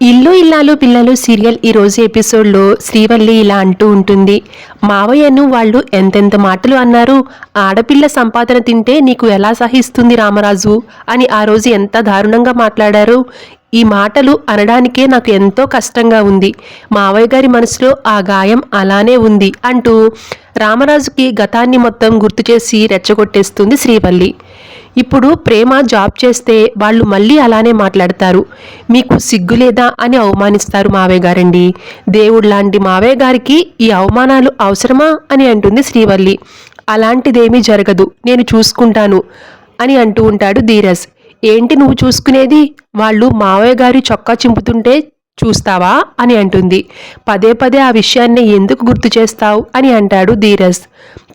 ఇల్లు ఇల్లాలు పిల్లలు సీరియల్ ఈ రోజు ఎపిసోడ్లో శ్రీవల్లి ఇలా అంటూ ఉంటుంది. మావయ్యను వాళ్ళు ఎంతెంత మాటలు అన్నారు? ఆడపిల్ల సంపాదన తింటే నీకు ఎలా సహిస్తుంది రామరాజు? అని ఆ రోజు ఎంత దారుణంగా మాట్లాడారు. ఈ మాటలు అనడానికే నాకు ఎంతో కష్టంగా ఉంది. మావయ్య గారి మనసులో ఆ గాయం అలానే ఉంది అంటూ రామరాజుకి గతాన్ని మొత్తం గుర్తు చేసి రెచ్చగొట్టేస్తుంది శ్రీవల్లి. ఇప్పుడు ప్రేమ జాబ్ చేస్తే వాళ్ళు మళ్ళీ అలానే మాట్లాడతారు. మీకు సిగ్గు లేదా అని అవమానిస్తారు మావయ్య గారండి. దేవుడు లాంటి మావయ్య గారికి ఈ అవమానాలు అవసరమా అని అంటుంది శ్రీవల్లి. అలాంటిదేమీ జరగదు నేను చూసుకుంటాను అని అంటూ ఉంటాడు ధీరజ్. ఏంటి నువ్వు చూసుకునేది? వాళ్ళు మావయ్య గారి చొక్కా చింపుతుంటే చూస్తావా అని అంటుంది. పదే పదే ఆ విషయాన్ని ఎందుకు గుర్తు చేస్తావు అని అంటాడు ధీరజ్.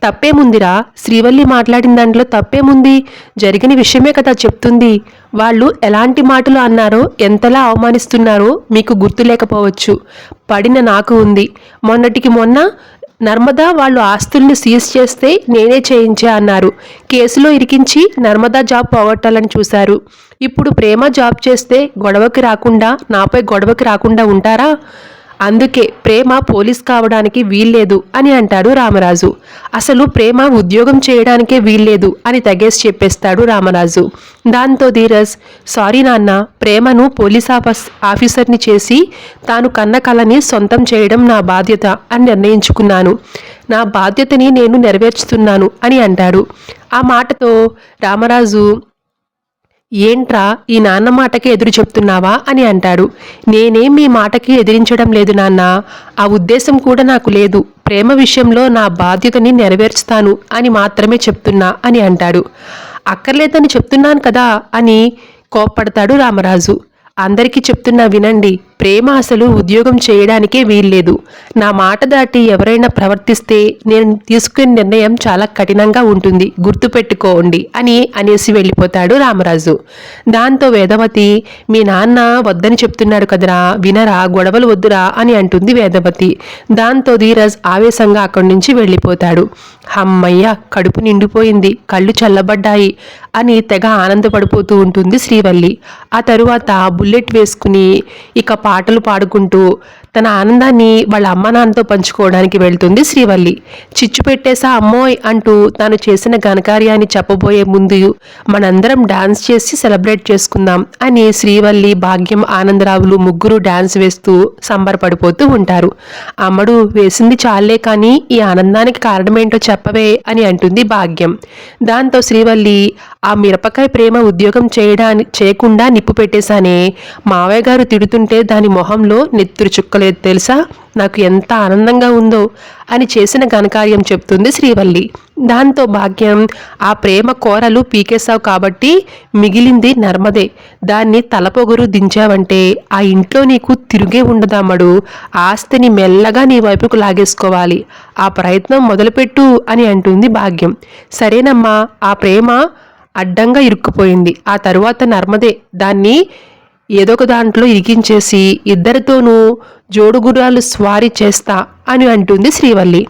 తప్పేముందిరా శ్రీవల్లి మాట్లాడిన దాంట్లో తప్పేముంది జరిగిన విషయమే కదా చెప్తుంది. వాళ్ళు ఎలాంటి మాటలు అన్నారో ఎంతలా అవమానిస్తున్నారో మీకు గుర్తు లేకపోవచ్చు. పడిన నాకు ఉంది. మొన్నటికి మొన్న నర్మదా వాళ్ళు ఆస్తుల్ని సీజ్ చేస్తే నేనే చేయించా అన్నారు. కేసులో ఇరికించి నర్మదా జాబ్ పోగొట్టాలని చూశారు. ఇప్పుడు ప్రేమ జాబ్ చేస్తే గొడవకి రాకుండా నాపై గొడవకి రాకుండా ఉంటారా? అందుకే ప్రేమ పోలీస్ కావడానికి వీల్లేదు అని అంటాడు రామరాజు. అసలు ప్రేమ ఉద్యోగం చేయడానికే వీల్లేదు అని తగేసి చెప్పేస్తాడు రామరాజు. దాంతో ధీరజ్ సారీ నాన్న ప్రేమను పోలీస్ ఆఫీస్ ఆఫీసర్ని చేసి తాను కన్న కళని సొంతం చేయడం నా బాధ్యత అని నిర్ణయించుకున్నాను. నా బాధ్యతని నేను నెరవేర్చుతున్నాను అని అంటాడు. ఆ మాటతో రామరాజు ఏంట్రా ఈ నాన్న మాటకి ఎదురు చెప్తున్నావా అని అంటాడు. నేనేం మీ మాటకి ఎదిరించడం లేదు నాన్న. ఆ ఉద్దేశం కూడా నాకు లేదు. ప్రేమ విషయంలో నా బాధ్యతని నెరవేర్చుతాను అని మాత్రమే చెప్తున్నా అని అంటాడు. అక్కర్లేదని చెప్తున్నాను కదా అని కోప్పడతాడు రామరాజు. అందరికీ చెప్తున్నా వినండి. ప్రేమ అసలు ఉద్యోగం చేయడానికే వీల్లేదు. నా మాట దాటి ఎవరైనా ప్రవర్తిస్తే నేను తీసుకునే నిర్ణయం చాలా కఠినంగా ఉంటుంది. గుర్తుపెట్టుకోండి అని అనేసి వెళ్ళిపోతాడు రామరాజు. దాంతో వేదవతి మీ నాన్న వద్దని చెప్తున్నాడు కదరా వినరా గొడవలు వద్దురా అని అంటుంది వేదవతి. దాంతో ధీరజ్ ఆవేశంగా అక్కడి నుంచి వెళ్ళిపోతాడు. అమ్మయ్య కడుపు నిండిపోయింది కళ్ళు చల్లబడ్డాయి అని తెగ ఆనందపడిపోతూ ఉంటుంది శ్రీవల్లి. ఆ తరువాత బుల్లెట్ వేసుకుని ఇక పాటలు పాడుకుంటూ తన ఆనందాన్ని వాళ్ళ అమ్మ నాన్నతో పంచుకోవడానికి వెళ్తుంది శ్రీవల్లి. చిచ్చు పెట్టేసా అమ్మోయ్ అంటూ తాను చేసిన ఘనకార్యాన్ని చెప్పబోయే ముందు మనందరం డాన్స్ చేసి సెలబ్రేట్ చేసుకుందాం అని శ్రీవల్లి భాగ్యం ఆనందరావులు ముగ్గురు డాన్స్ వేస్తూ సంబరపడిపోతూ ఉంటారు. అమ్మడు వేసింది చాలే కానీ ఈ ఆనందానికి కారణమేంటో చెప్పవే అని అంటుంది భాగ్యం. దాంతో శ్రీవల్లి ఆ మిరపకాయ ప్రేమ ఉద్యోగం చేయడాని చేయకుండా నిప్పు పెట్టేశానే. మావయ్య గారు తిడుతుంటే దాని మొహంలో నెత్తురు చుక్కలేదు తెలుసా? నాకు ఎంత ఆనందంగా ఉందో అని చేసిన ఘనకార్యం చెప్తుంది శ్రీవల్లి. దాంతో భాగ్యం ఆ ప్రేమ కోరలు పీకేశావు కాబట్టి మిగిలింది నర్మదే. దాన్ని తలపొగరు దించావంటే ఆ ఇంట్లో నీకు తిరుగే ఉండదామడు ఆస్తిని మెల్లగా నీ వైపుకు లాగేసుకోవాలి. ఆ ప్రయత్నం మొదలుపెట్టు అని అంటుంది భాగ్యం. సరేనమ్మా ఆ ప్రేమ అడ్డంగా ఇరుక్కుపోయింది. ఆ తరువాత నర్మదే దాన్ని ఏదో ఒక దాంట్లో ఇరికించేసి ఇద్దరితోనూ జోడుగుర్రాలు స్వారీ చేస్తా అని అంటుంది శ్రీవల్లి.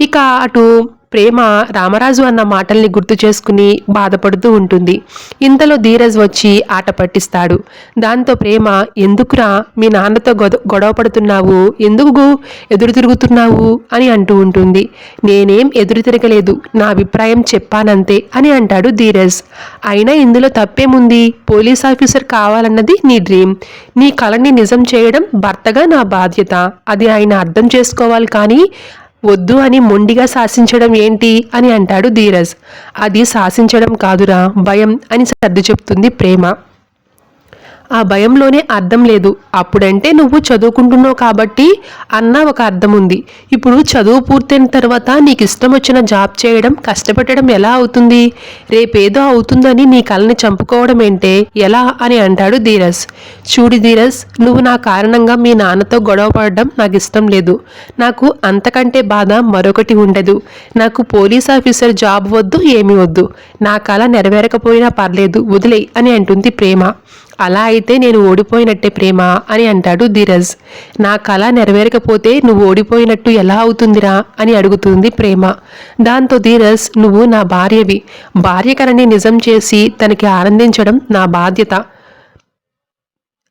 ఇక అటు ప్రేమ రామరాజు అన్న మాటల్ని గుర్తు చేసుకుని బాధపడుతూ ఉంటుంది. ఇంతలో ధీరజ్ వచ్చి ఆట పట్టిస్తాడు. దాంతో ప్రేమ ఎందుకురా మీ నాన్నతో గొడవ పడుతున్నావు? ఎందుకు ఎదురు తిరుగుతున్నావు? అని అంటూ ఉంటుంది. నేనేం ఎదురు తిరగలేదు. నా అభిప్రాయం చెప్పానంతే అని అంటాడు ధీరజ్. అయినా ఇందులో తప్పేముంది? పోలీస్ ఆఫీసర్ కావాలన్నది నీ డ్రీమ్. నీ కళని నిజం చేయడం భర్తగా నా బాధ్యత. అది ఆయన అర్థం చేసుకోవాలి కానీ వద్దు అని మొండిగా శాసించడం ఏంటి అని అంటాడు ధీరజ్. అది శాసించడం కాదురా భయం అని సర్ది చెప్తుంది ప్రేమ. ఆ భయంలోనే అర్థం లేదు. అప్పుడంటే నువ్వు చదువుకుంటున్నావు కాబట్టి అన్న ఒక అర్థం ఉంది ఇప్పుడు చదువు పూర్తయిన తర్వాత నీకు ఇష్టం వచ్చిన జాబ్ చేయడం కష్టపెట్టడం ఎలా అవుతుంది? రేపేదో అవుతుందని నీ కళని చంపుకోవడం ఏంటే? ఎలా అని అంటాడు ధీరజ్. చూడు ధీరజ్ నువ్వు నా కారణంగా మీ నాన్నతో గొడవ పడడం నాకు ఇష్టం లేదు. నాకు అంతకంటే బాధ మరొకటి ఉండదు. నాకు పోలీస్ ఆఫీసర్ జాబ్ వద్దు ఏమీ వద్దు. నా కళ నెరవేరకపోయినా పర్లేదు వదిలే అని అంటుంది ప్రేమ. అలా అయితే నేను ఓడిపోయినట్టే ప్రేమ అని అంటాడు ధీరజ్. నా కళ నెరవేరకపోతే నువ్వు ఓడిపోయినట్టు ఎలా అవుతుందిరా అని అడుగుతుంది ప్రేమ. దాంతో ధీరజ్ నువ్వు నా భార్యవి. భార్య కలని నిజం చేసి తనకి ఆనందించడం నా బాధ్యత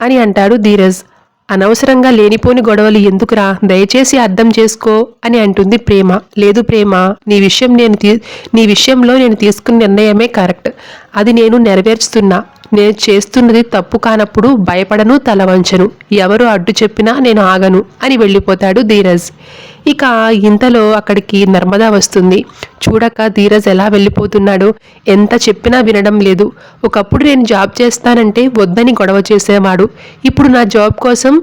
అని అంటాడు ధీరజ్. అనవసరంగా లేనిపోని గొడవలు ఎందుకురా? దయచేసి అర్థం చేసుకో అని అంటుంది ప్రేమ. లేదు ప్రేమ నీ విషయం నేను తీ నీ విషయంలో నేను తీసుకున్న నిర్ణయమే కరెక్ట్. అది నేను నెరవేర్చుతున్నా. నేను చేస్తున్నది తప్పు కానప్పుడు భయపడను తల వంచను ఎవరు అడ్డు చెప్పినా నేను ఆగను అని వెళ్ళిపోతాడు ధీరజ్. ఇక ఇంతలో అక్కడికి నర్మదా వస్తుంది. చూడక ధీరజ్ ఎలా వెళ్ళిపోతున్నాడో ఎంత చెప్పినా వినడం లేదు. ఒకప్పుడు నేను జాబ్ చేస్తానంటే వద్దని గొడవ చేసేవాడు. ఇప్పుడు నా జాబ్ కోసం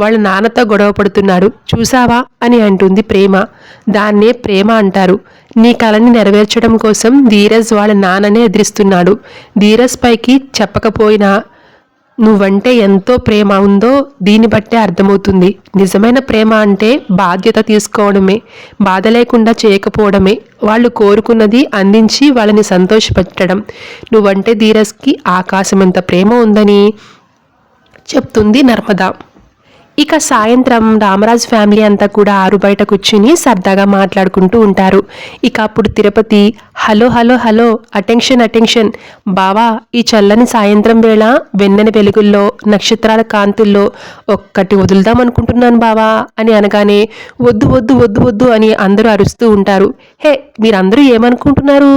వాళ్ళ నాన్నతో గొడవ పడుతున్నాడు. చూసావా? అని అంటుంది ప్రేమ. దాన్నే ప్రేమ అంటారు. నీ కళని నెరవేర్చడం కోసం ధీరజ్ వాళ్ళ నాన్ననే ఎదిరిస్తున్నాడు. ధీరజ్ పైకి చెప్పకపోయినా నువ్వంటే ఎంతో ప్రేమ ఉందో దీన్ని బట్టే అర్థమవుతుంది. నిజమైన ప్రేమ అంటే బాధ్యత తీసుకోవడమే బాధ లేకుండా చేయకపోవడమే. వాళ్ళు కోరుకున్నది అందించి వాళ్ళని సంతోషపెట్టడం. నువ్వంటే ధీరజ్కి ఆకాశమంత ప్రేమ ఉందని చెప్తుంది నర్మదా. ఇక సాయంత్రం రామరాజు ఫ్యామిలీ అంతా కూడా ఆరు బయట కూర్చుని సరదాగా మాట్లాడుకుంటూ ఉంటారు. ఇక అప్పుడు Tirupati hello hello hello attention attention. బావా ఈ చల్లని సాయంత్రం వేళ వెన్నెన వెలుగుల్లో నక్షత్రాల కాంతుల్లో ఒక్కటి వదులుదాం అనుకుంటున్నాను బావా అని అనగానే వద్దు వద్దు వద్దు వద్దు అని అందరూ అరుస్తూ ఉంటారు. హే మీరందరూ ఏమనుకుంటున్నారు?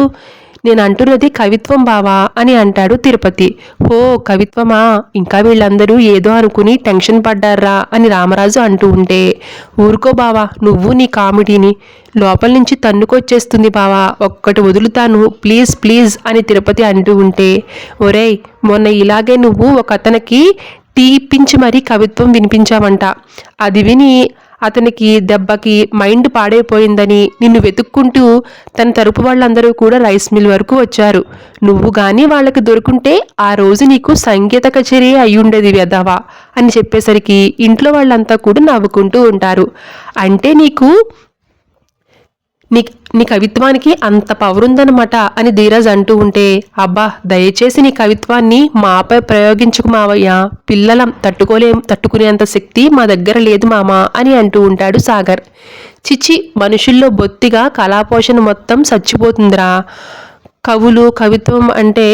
నేను అంటున్నది కవిత్వం బావా అని అంటాడు తిరుపతి. ఓ కవిత్వమా? ఇంకా వీళ్ళందరూ ఏదో అనుకుని టెన్షన్ పడ్డారా అని రామరాజు అంటూ ఉంటే. ఊరుకో బావా నువ్వు నీ కామెడీని. లోపల నుంచి తన్నుకొచ్చేస్తుంది బావా ఒక్కటి వదులుతాను ప్లీజ్ ప్లీజ్ అని తిరుపతి అంటూ ఉంటే. ఒరేయ్ మొన్న ఇలాగే నువ్వు ఒక అతనికి టీ ఇప్పించి మరీ కవిత్వం వినిపించావంట. అది విని అతనికి దెబ్బకి మైండ్ పాడైపోయిందని నిన్ను వెతుక్కుంటూ తన తరపు వాళ్ళందరూ కూడా రైస్ మిల్ వరకు వచ్చారు. నువ్వు కానీ వాళ్ళకి దొరుకుంటే ఆ రోజు నీకు సంగీత కచేరీ అయ్యుండేది వెదవా అని చెప్పేసరికి ఇంట్లో వాళ్ళంతా కూడా నవ్వుకుంటూ ఉంటారు. అంటే నీకు నీ నీ కవిత్వానికి అంత పవర్ ఉందనమాట అని ధీరజ్ అంటూ ఉంటే అబ్బా దయచేసి నీ కవిత్వాన్ని మాపై ప్రయోగించుకు మావయ్య. పిల్లలం తట్టుకోలేం తట్టుకునేంత శక్తి మా దగ్గర లేదు మామ అని అంటూ ఉంటాడు సాగర్. చిచి మనుషుల్లో బొత్తిగా కళాపోషణ మొత్తం చచ్చిపోతుందిరా. కవులు కవిత్వం అంటే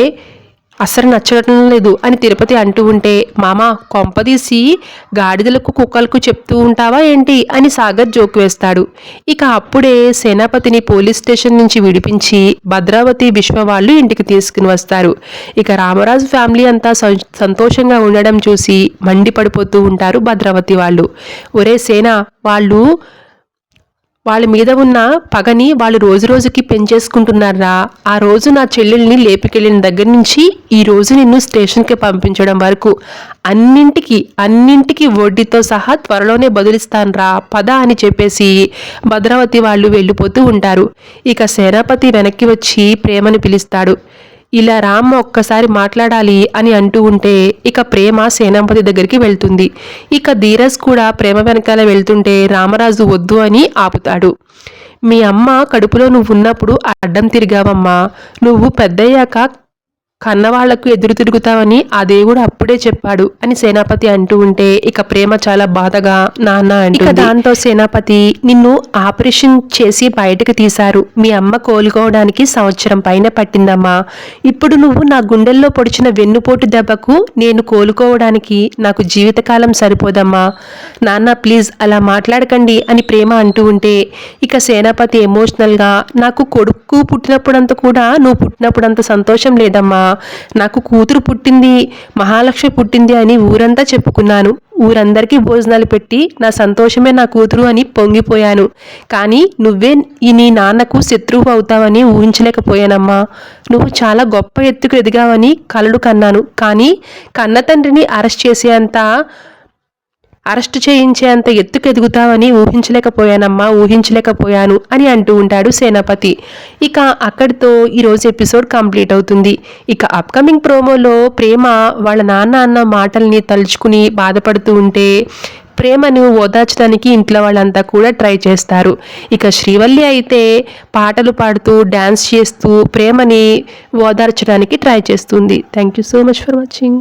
అసలు నచ్చడం లేదు అని తిరుపతి అంటూ ఉంటే మామ కొంపదీసి గాడిదలకు కుక్కలకు చెప్తూ ఉంటావా ఏంటి? అని సాగర్ జోక్ వేస్తాడు. ఇక అప్పుడే సేనాపతిని పోలీస్ స్టేషన్ నుంచి విడిపించి భద్రావతి విశ్వ వాళ్ళు ఇంటికి తీసుకుని వస్తారు. ఇక రామరాజు ఫ్యామిలీ అంతా సంతోషంగా ఉండడం చూసి మండిపడిపోతూ ఉంటారు భద్రావతి వాళ్ళు. ఒరే సేన వాళ్ళు వాళ్ళ మీద ఉన్న పగని వాళ్ళు రోజు రోజుకి పెంచేసుకుంటున్నారా? ఆ రోజు నా చెల్లెల్ని లేపికెళ్ళిన దగ్గర నుంచి ఈ రోజు నిన్ను స్టేషన్కి పంపించడం వరకు అన్నింటికి అన్నింటికి వడ్డీతో సహా త్వరలోనే బదులిస్తాన్రా పద అని చెప్పేసి భద్రావతి వాళ్ళు వెళ్ళిపోతూ ఉంటారు. ఇక సేనాపతి వెనక్కి వచ్చి ప్రేమని పిలుస్తాడు. ఇలా రామ్మ ఒక్కసారి మాట్లాడాలి అని అంటూ ఉంటే ఇక ప్రేమ సేనాపతి దగ్గరికి వెళ్తుంది. ఇక ధీరజ్ కూడా ప్రేమ వెనకాల వెళ్తుంటే రామరాజు వద్దు అని ఆపుతాడు. మీ అమ్మ కడుపులో నువ్వు ఉన్నప్పుడు అడ్డం తిరిగావమ్మా. నువ్వు పెద్దయ్యాక కన్నవాళ్ళకు ఎదురు తిరుగుతావని ఆ దేవుడు అప్పుడే చెప్పాడు అని సేనాపతి అంటూ ఉంటే ఇక ప్రేమ చాలా బాధగా నాన్న అంటే దాంతో సేనాపతి నిన్ను ఆపరేషన్ చేసి బయటకు తీశారు. మీ అమ్మ కోలుకోవడానికి సంవత్సరం పైన పట్టిందమ్మా. ఇప్పుడు నువ్వు నా గుండెల్లో పొడిచిన వెన్నుపోటు దెబ్బకు నేను కోలుకోవడానికి నాకు జీవితకాలం సరిపోదమ్మా. నాన్న ప్లీజ్ అలా మాట్లాడకండి అని ప్రేమ అంటూ ఉంటే ఇక సేనాపతి ఎమోషనల్గా నాకు కొడుకు పుట్టినప్పుడంత కూడా నువ్వు పుట్టినప్పుడంత సంతోషం లేదమ్మా. నాకు కూతురు పుట్టింది మహాలక్ష్మి పుట్టింది అని ఊరంతా చెప్పుకున్నాను. ఊరందరికీ భోజనాలు పెట్టి నా సంతోషమే నా కూతురు అని పొంగిపోయాను. కానీ నువ్వే ఈ నీ నాన్నకు శత్రువు అవుతావని ఊహించలేకపోయానమ్మా. నువ్వు చాలా గొప్ప ఎత్తుకు ఎదిగావని కలడు కన్నాను. కానీ కన్న తండ్రిని అరెస్ట్ చేసేంత అరెస్టు చేయించేంత ఎత్తుకెదుగుతావని ఊహించలేకపోయానమ్మా ఊహించలేకపోయాను అని అంటూ ఉంటాడు సేనాపతి. ఇక అక్కడితో ఈరోజు ఎపిసోడ్ కంప్లీట్ అవుతుంది. ఇక అప్కమింగ్ ప్రోమోలో ప్రేమ వాళ్ళ నాన్న అన్న మాటల్ని తలుచుకుని బాధపడుతూ ఉంటే ప్రేమను ఓదార్చడానికి ఇంట్లో వాళ్ళంతా కూడా ట్రై చేస్తారు. ఇక శ్రీవల్లి అయితే పాటలు పాడుతూ డ్యాన్స్ చేస్తూ ప్రేమని ఓదార్చడానికి ట్రై చేస్తుంది. Thank you so much for watching